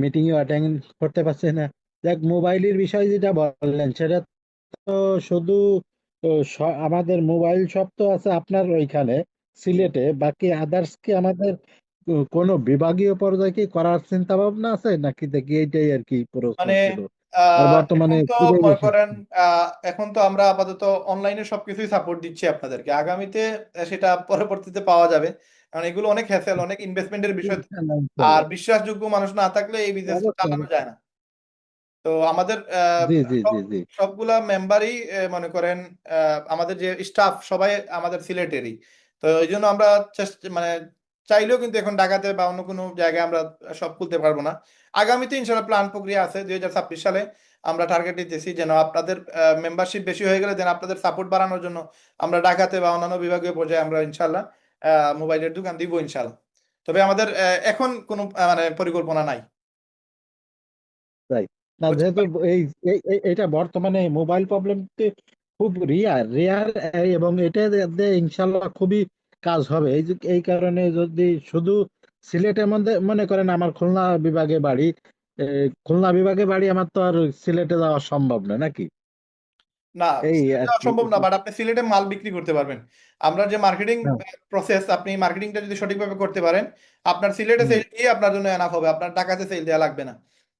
মিটিংও অ্যাটেন্ড করতে পারছি না। দেখ মোবাইলের বিষয় যেটা বললেন সেটা তো শুধু আমাদের মোবাইল শপ তো আছে আপনার ওইখানে সিলেটে। বাকি আদার্স কি আমাদের কোনো বিভাগীয় পর্যায়ে কি করার চিন্তা ভাবনা আছে? নাকি দেখি এইটাই আর কি মানে বর্তমানে মনে করেন এখন তো আমরা আপাতত অনলাইনে সবকিছুই সাপোর্ট দিচ্ছি আপনাদেরকে। আগামীতে সেটা পরবর্তীতে পাওয়া যাবে। কারণ এগুলো অনেক হ্যাসেল অনেক ইনভেস্টমেন্টের বিষয়। আর বিশ্বাসযোগ্য মানুষ না থাকলে এই বিজনেস চালানো যায় না। তো আমাদের আহ, জি জি জি জি। সবগুলা মেম্বারই মনে করেন আহ, আমাদের যে স্টাফ সবাই আমাদের সিলেটেরই। তো এই জন্য আমরা চেষ্টা মানে চাইলেও কিন্তু এখন ঢাকাতে বা অন্য কোনো জায়গায় আমরা সব খুলতে পারব না। আগামীতে ইনশাল্লাহ প্ল্যান প্রক্রিয়া আছে দুই হাজার ছাব্বিশ সালে। আমরা টার্গেট দিতেছি যেন আপনাদের মেম্বারশিপ বেশি হয়ে গেলে যেন আপনাদের সাপোর্ট বাড়ানোর জন্য আমরা ঢাকাতে বা অন্যান্য বিভাগীয় পর্যায়ে আমরা ইনশাল্লাহ মোবাইলের দোকান দিব ইনশাল্লাহ তবে আমাদের এখন কোনো মানে পরিকল্পনা নাই। না যেহেতু এই- এটা বর্তমানে মোবাইল প্রবলেমটি খুব রিয়ার রিয়ার এবং এটা ইনশাল্লাহ খুবই কাজ হবে। এই যে এই কারণে যদি শুধু মধ্যে মনে করেন আমার খুলনা বিভাগে বাড়ি খুলনা বিভাগে বাড়ি আমার তো আর সিলেটে যাওয়া সম্ভব না নাকি? না সিলেটে সম্ভব না বাট আপনি সিলেটে মাল বিক্রি করতে পারবেন। আমরা যে মার্কেটিং হ্যাঁ, প্রসেস আপনি মার্কেটিংটা যদি সঠিকভাবে করতে পারেন আপনার সিলেটে সেল দিয়ে আপনার জন্য এনাফ হবে আপনার ঢাকাতে সেল দেওয়া লাগবে না।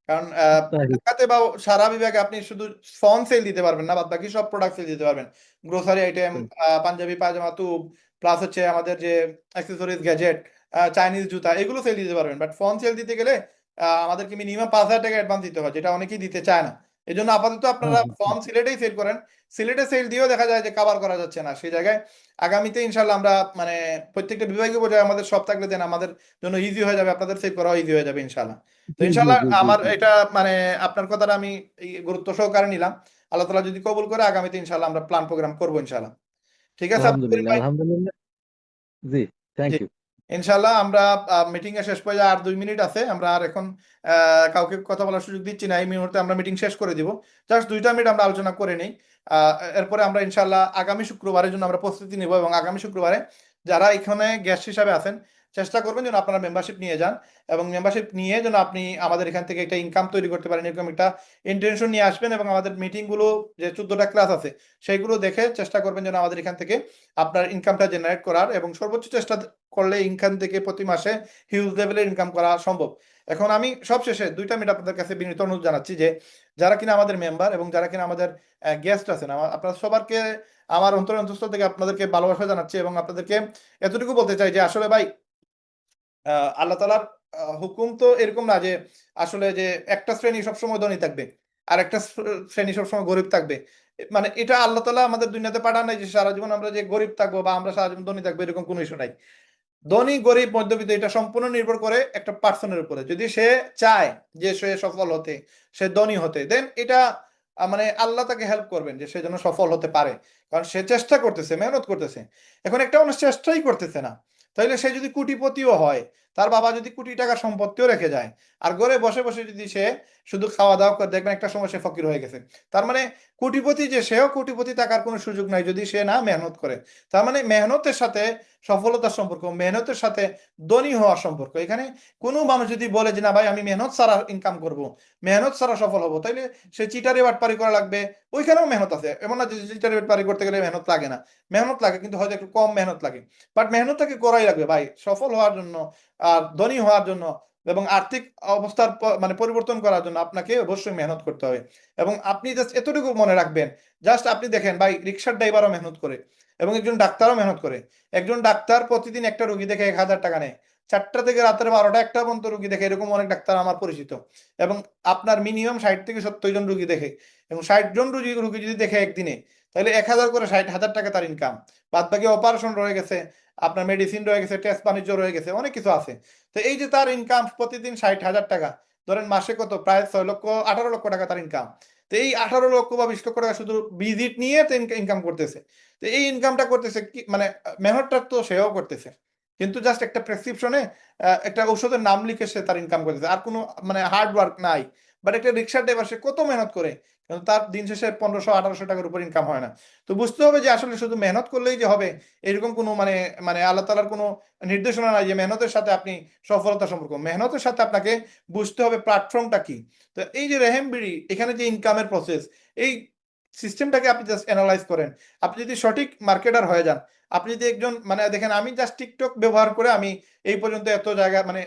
কারণ আহ, তাই ঢাকাতে বা সারা বিভাগে আপনি শুধু ফোন সেল দিতে পারবেন না বাদ বাকি সব প্রোডাক্ট সেল দিতে পারবেন। Grocery item. পাঞ্জাবি পায়জামা তুব প্লাস হচ্ছে আমাদের যে অ্যাক্সেসরিজ গ্যাজেট চাইনিজ জুতা এগুলো সেল দিতে পারবেন। বাট ফোন সেল দিতে গেলে আমাদেরকে মিনিমাম পাঁচ হাজার টাকা অ্যাডভান্স দিতে হয় যেটা অনেকেই দিতে চায় না। এই জন্য আপাতত আপনারা ফর্ম সিলেটেই সেল করেন। সিলেটে সেল দিয়েও দেখা যায় যে কাভার করা যাচ্ছে না। সেই জায়গায় আগামীতে ইনশাল্লাহ আমরা মানে প্রত্যেকটা বিভাগীয় পর্যায়ে আমাদের সব থাকলে দেন আমাদের জন্য ইজি হয়ে যাবে আপনাদের সেল করাও ইজি হয়ে যাবে ইনশাল্লাহ তো ইনশাল্লাহ আমার এটা মানে আপনার কথাটা আমি গুরুত্ব সহকারে নিলাম। আল্লাহ তালা যদি কবুল করে আগামীতে ইনশাল্লাহ আমরা প্ল্যান প্রোগ্রাম করব ইনশাল্লাহ ঠিক আছে আলহামদুলিল্লাহ আলহামদুলিল্লাহ। জি থ্যাংক ইউ ইনশাল্লাহ আমরা মিটিং এর শেষ পর্যায়ে আর দুই মিনিট আছে আমরা আর এখন আহ, কাউকে কথা বলার সুযোগ দিচ্ছি না এই মুহূর্তে আমরা মিটিং শেষ করে দিব। জাস্ট দুইটা মিনিট আমরা আলোচনা করে নিই আহ, এরপরে আমরা ইনশাল্লাহ আগামী শুক্রবারের জন্য আমরা প্রস্তুতি নিব এবং আগামী শুক্রবারে যারা এখানে গেস্ট হিসাবে আছেন চেষ্টা করবেন যেন আপনারা মেম্বারশিপ নিয়ে যান এবং মেম্বারশিপ নিয়ে যেন আপনি আমাদের এখান থেকে একটা ইনকাম তৈরি করতে পারেন, এরকম একটা ইন্টেনশন নিয়ে আসবেন এবং আমাদের মিটিংগুলো যে চোদ্দটা ক্লাস আছে সেইগুলো দেখে চেষ্টা করবেন যেন আমাদের এখান থেকে আপনার ইনকামটা জেনারেট করার এবং সর্বোচ্চ চেষ্টা করলে ইনকাম থেকে প্রতি মাসে হিউজ লেভেলের ইনকাম করা সম্ভব। এখন আমি সবশেষে দুইটা মিনিট আপনাদের কাছে বিনীত অনুরোধ জানাচ্ছি যে যারা কিনা আমাদের মেম্বার এবং যারা কিনা আমাদের গেস্ট আছেন আপনারা সবারকে আমার অন্তর অন্তঃস্থল থেকে আপনাদেরকে ভালোবাসা জানাচ্ছি এবং আপনাদেরকে এতটুকু বলতে চাই যে আসলে ভাই আল্লাহ তালার হুকুম তো এরকম না যে আসলে যে একটা শ্রেণি সবসময় ধনী থাকবে, আর একটা শ্রেণি সবসময় গরিব থাকবে। মানে এটা আল্লাহ তালা আমাদের দুনিয়াতে পাঠান নাই যে সারা জীবন আমরা যে গরিব থাকব বা আমরা সারা জীবন ধনী থাকব, এরকম কোনো ইস্যু নাই। ধনী, গরিব, মধ্যবিত্ত এটা সম্পূর্ণ নির্ভর করে একটা পার্সনের উপরে। যদি সে চায় যে সে সফল হতে, সে ধনী হতে দেন এটা মানে আল্লাহ তাকে হেল্প করবেন যে সে যেন সফল হতে পারে। কারণ সে চেষ্টা করতেছে, মেহনত করতেছে। এখন একটা মানুষ চেষ্টাই করতেছে না। তাইলে সে যদি কুটিপতিও হয় তার বাবা যদি কোটি টাকা সম্পত্তিও রেখে যায়, আর ঘরে বসে বসে যদি সে শুধু খাওয়া দাওয়া করে, দেখবেন একটা সময় সে ফকির হয়ে গেছে। তার মানে কোটিপতি যে সেও কোটিপতি থাকার কোনো সুযোগ নাই যদি সে না মেহনত করে। তার মানে মেহনতের সাথে সফলতার সম্পর্ক, মেহনতের সাথে ধনী হওয়ার সম্পর্ক। এখানে কোনো মানুষ যদি বলে যে, না ভাই, আমি মেহনত ছাড়া ইনকাম করব, মেহনত ছাড়া সফল হব তাইলে সে চিটারে বাটপারি করা লাগবে, ওইখানেও মেহনত আছে। এমন না যে চিটারে বাটপারি করতে গেলে মেহনত লাগে না। মেহনত লাগে, কিন্তু হয়তো একটু কম মেহনত লাগে। বাট মেহনতটাকে করাই লাগবে, ভাই, সফল হওয়ার জন্য ধনী হওয়ার জন্য এবং আর্থিক অবস্থার মানে পরিবর্তন করার জন্য আপনাকে অবশ্যই মেহনত করতে হবে। এবং আপনি জাস্ট এতটুকু মনে রাখবেন জাস্ট আপনি দেখেন, ভাই রিক্সার ড্রাইভারও মেহনত করে এবং একজন ডাক্তারও মেহনত করে। একজন ডাক্তার প্রতিদিন একটা রোগী দেখে এক হাজার টাকা নেয়। চারটা থেকে রাতের বারোটা একটা পর্যন্ত রুগী দেখে, এরকম অনেক ডাক্তার আমার পরিচিত। এবং আপনার মিনিমাম ষাট থেকে সত্তর জন রোগী দেখে। এবং ষাট জন রুগী, রোগী যদি দেখে একদিনে, তাহলে এক হাজার করে ষাট হাজার টাকা তার ইনকাম বাদ বাকি অপারেশন রয়ে গেছে আপনার মেডিসিন রয়ে গেছে টেস্ট বাণিজ্য রয়ে গেছে, অনেক কিছু আছে। তো এই যে তার ইনকাম প্রতিদিন ষাট হাজার টাকা, ধরেন মাসে কত? প্রায় ছয় লক্ষ, আঠারো লক্ষ টাকা তার ইনকাম তো এই আঠারো লক্ষ বা বিশ লক্ষ টাকা শুধু ভিজিট নিয়ে তো ইনকাম করতেছে। তো এই ইনকামটা করতেছে কি মানে মেহনতটা তো সেও করতেছে। কিন্তু জাস্ট একটা প্রেসক্রিপশনে একটা ঔষধের নাম লিখে সে তার ইনকাম করতেছে। আর কোনো মানে হার্ড ওয়ার্ক নাই। বাট একটা রিক্সা ড্রাইভার সে কত মেহনত করে? তার দিন শেষে পনেরোশো, আঠারোশো টাকার উপর ইনকাম হয় না। তো বুঝতে হবে যে আসলে শুধু মেহনত করলেই যে হবে, এরকম কোনো মানে মানে আল্লাহ তালার কোনো নির্দেশনা নাই যে মেহনতের সাথে আপনি সফলতা সম্পর্ক। মেহনতের সাথে আপনাকে বুঝতে হবে প্ল্যাটফর্মটা কি। তো এই যে রেহেম বিড়ি, এখানে যে ইনকামের প্রসেস এই সিস্টেমটাকে আপনি জাস্ট অ্যানালাইজ করেন। আপনি যদি সঠিক মার্কেটার হয়ে যান আপনি যদি একজন মানে দেখেন আমি জাস্ট টিকটক ব্যবহার করে আমি এই পর্যন্ত এত জায়গা মানে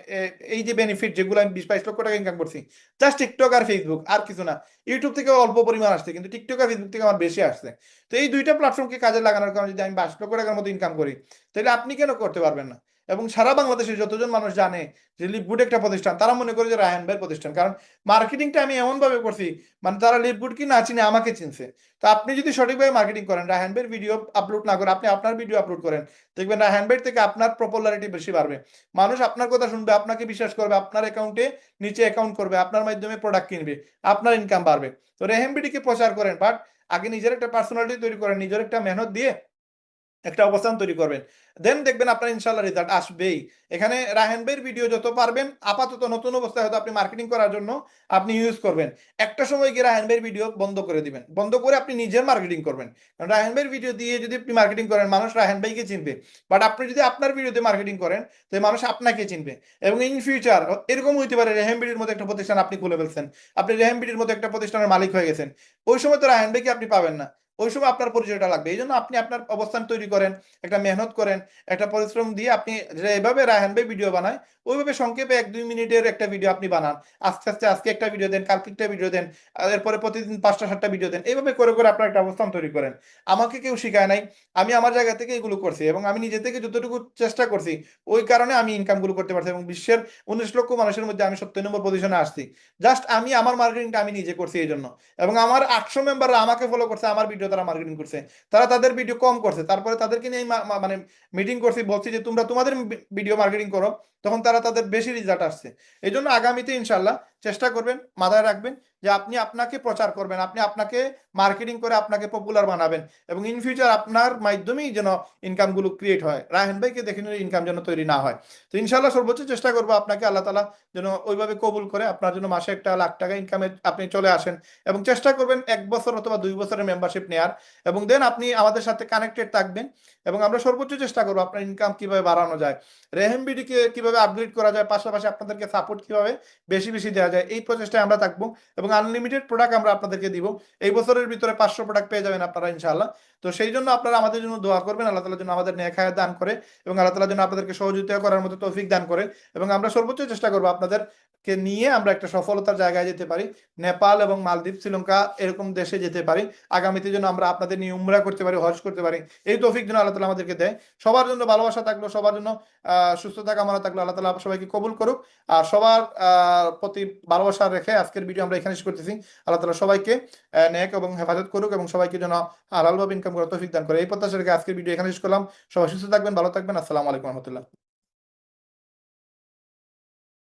এই যে বেনিফিট যেগুলো আমি বিশ বাইশ লক্ষ টাকা ইনকাম করছি জাস্ট টিকটক আর ফেসবুক আর কিছু না। ইউটিউব থেকে অল্প পরিমাণ আসছে, কিন্তু টিকটক আর ফেসবুক থেকে আমার বেশি আসছে। তো এই দুইটা প্ল্যাটফর্মকে কাজে লাগানোর কারণে যদি আমি বাইশ লক্ষ টাকার মতো ইনকাম করি, তাহলে আপনি কেন করতে পারবেন না? এবং সারা বাংলাদেশে যতজন মানুষ জানে যে লিপগুড একটা প্রতিষ্ঠান, তারা মনে করে যে রায়হান ভাইয়ের প্রতিষ্ঠান। কারণ মার্কেটিংটা আমি এমনভাবে করছি মানে তারা লিপগুড কি না চিনে আমাকে চিনছে। তো আপনি যদি সঠিকভাবে মার্কেটিং করেন রায়হান ভাইয়ের ভিডিও আপলোড না করে, আপনি আপনার ভিডিও আপলোড করেন, দেখবেন রায়হান ভাইয়ের থেকে আপনার পপুলারিটি বেশি বাড়বে। মানুষ আপনার কথা শুনবে, আপনাকে বিশ্বাস করবে, আপনার অ্যাকাউন্টে নিচে অ্যাকাউন্ট করবে, আপনার মাধ্যমে প্রোডাক্ট কিনবে, আপনার ইনকাম বাড়বে। তো রেহেম বিডিকে প্রচার করেন বাট আগে নিজের একটা পার্সোনালিটি তৈরি করেন, নিজের একটা মেহনত দিয়ে একটা অবস্থান তৈরি করবেন। দেন দেখবেন আপনার ইনশাল্লাহ রেজাল্ট আসবেই। এখানে রাহেন ভাইয়ের ভিডিও যত পারবেন, আপাতত নতুন অবস্থায় হয়তো আপনি মার্কেটিং করার জন্য আপনি ইউজ করবেন। একটা সময় গিয়ে রাহেন ভাইয়ের ভিডিও বন্ধ করে দিবেন। বন্ধ করে আপনি নিজের মার্কেটিং করবেন। কারণ রাহেন ভাইয়ের ভিডিও দিয়ে যদি আপনি মার্কেটিং করেন, মানুষ রাহেন ভাইকে চিনবে। বাট আপনি যদি আপনার ভিডিওতে মার্কেটিং করেন তাহলে মানুষ আপনাকে চিনবে। এবং ইন ফিউচার এরকম হইতে পারে রেহেম বিডির মতো একটা প্রতিষ্ঠান আপনি খুলে ফেলছেন। আপনি রেহেম বিডির মতো একটা প্রতিষ্ঠানের মালিক হয়ে গেছেন। ওই সময় তো রাহেন ভাইকে আপনি পাবেন না। ওই সময় আপনার পরিচয়টা লাগবে। এই জন্য আপনি আপনার অবস্থান তৈরি করেন, একটা মেহনত করেন, একটা পরিশ্রম দিয়ে আপনি এভাবে রায়হান ভাই ভিডিও বানায়, ওইভাবে সংক্ষেপে এক দুই মিনিটের একটা ভিডিও আপনি বানান। আস্তে আস্তে, আজকে একটা ভিডিও দেন, কালকে একটা ভিডিও দেন এরপরে প্রতিদিন পাঁচটা, সাতটা ভিডিও দেন, এইভাবে করে করে আপনার একটা অবস্থান তৈরি করেন। আমাকে কেউ শিখায় নাই, আমি আমার জায়গা থেকে এগুলো করছি এবং আমি নিজে থেকে যতটুকু চেষ্টা করছি, ওই কারণে আমি ইনকামগুলো করতে পারছি এবং বিশ্বের উনিশ লক্ষ মানুষের মধ্যে আমি সত্তর নম্বর পজিশনে আসছি। জাস্ট আমি, আমার মার্কেটিংটা আমি নিজে করছি এই জন্য এবং আমার আটশো মেম্বাররা আমাকে ফলো করছে, আমার ভিডিও তারা মার্কেটিং করছে, তারা তাদের ভিডিও কম করছে, তারপরে তাদেরকে নিয়ে মানে মিটিং করছি, বলছি যে তোমরা তোমাদের ভিডিও মার্কেটিং করো, তখন তারা তাদের বেশি রেজাল্ট আসছে। এই জন্য আগামীতে ইনশাল্লাহ চেষ্টা করবেন, মাথায় রাখবেন যে আপনি আপনাকে প্রচার করবেন, আপনি আপনাকে মার্কেটিং করে আপনাকে পপুলার বানাবেন এবং ইন ফিউচার আপনার মাধ্যমেই যেন ইনকামগুলো ক্রিয়েট হয়। রায়হান ভাইকে দেখে নিলে ইনকাম যেন তৈরি না হয়। তো ইনশাল্লাহ সর্বোচ্চ চেষ্টা করব আপনাকে আল্লাহ তালা যেন ওইভাবে কবুল করে আপনার জন্য মাসে একটা লাখ টাকা ইনকামে আপনি চলে আসেন এবং চেষ্টা করবেন এক বছর অথবা দুই বছরের মেম্বারশিপ নেওয়ার এবং দেন আপনি আমাদের সাথে কানেক্টেড থাকবেন এবং আমরা সর্বোচ্চ চেষ্টা করব আপনার ইনকাম কীভাবে বাড়ানো যায়। রেহেম বিডিকে কীভাবে আপগ্রেড করা যায়, পাশাপাশি আপনাদেরকে সাপোর্ট কীভাবে বেশি বেশি দেওয়া যায় এই প্রচেষ্টায় আমরা থাকব এবং আনলিমিটেড প্রোডাক্ট আমরা আপনাদেরকে দিব। এই বছরের ভিতরে পাঁচশো প্রোডাক্ট পেয়ে যাবেন আপনারা, ইনশাআল্লাহ। তো সেই জন্য আপনারা আমাদের জন্য দোয়া করবেন, আল্লাহ তালার জন্য আমাদের নেখায় দান করে এবং আল্লাহ তালার জন্য আপনাদেরকে সহযোগিতা করার মতো তৌফিক দান করে এবং আমরা সর্বোচ্চ চেষ্টা করব আপনাদেরকে নিয়ে আমরা একটা সফলতার জায়গায় যেতে পারি। নেপাল এবং মালদ্বীপ, শ্রীলঙ্কা এরকম দেশে যেতে পারি। আগামীতে জন্য আমরা আপনাদের নিয়ে উমরা করতে পারি, হজ করতে পারি। এই তৌফিক যেন আল্লাহ তালা আমাদেরকে দেয়। সবার জন্য ভালোবাসা থাকল, সবার জন্য আহ সুস্থতা কামনা থাকল, আল্লাহ তালা সবাইকে কবুল করুক। আর সবার প্রতি ভালোবাসা রেখে আজকের ভিডিও আমরা এখানে শেষ করতেছি। আল্লাহ তালা সবাইকে নেক এবং হেফাজত করুক এবং সবাইকে যেন হালালভাবে ইনকাম করার তৌফিক দান করে। এই প্রত্যাশা রেখে আজকের ভিডিও এখানে শেষ করলাম। সবাই সুস্থ থাকবেন, ভালো থাকবেন। আসসালামু আলাইকুম রহমতুল্লাহ।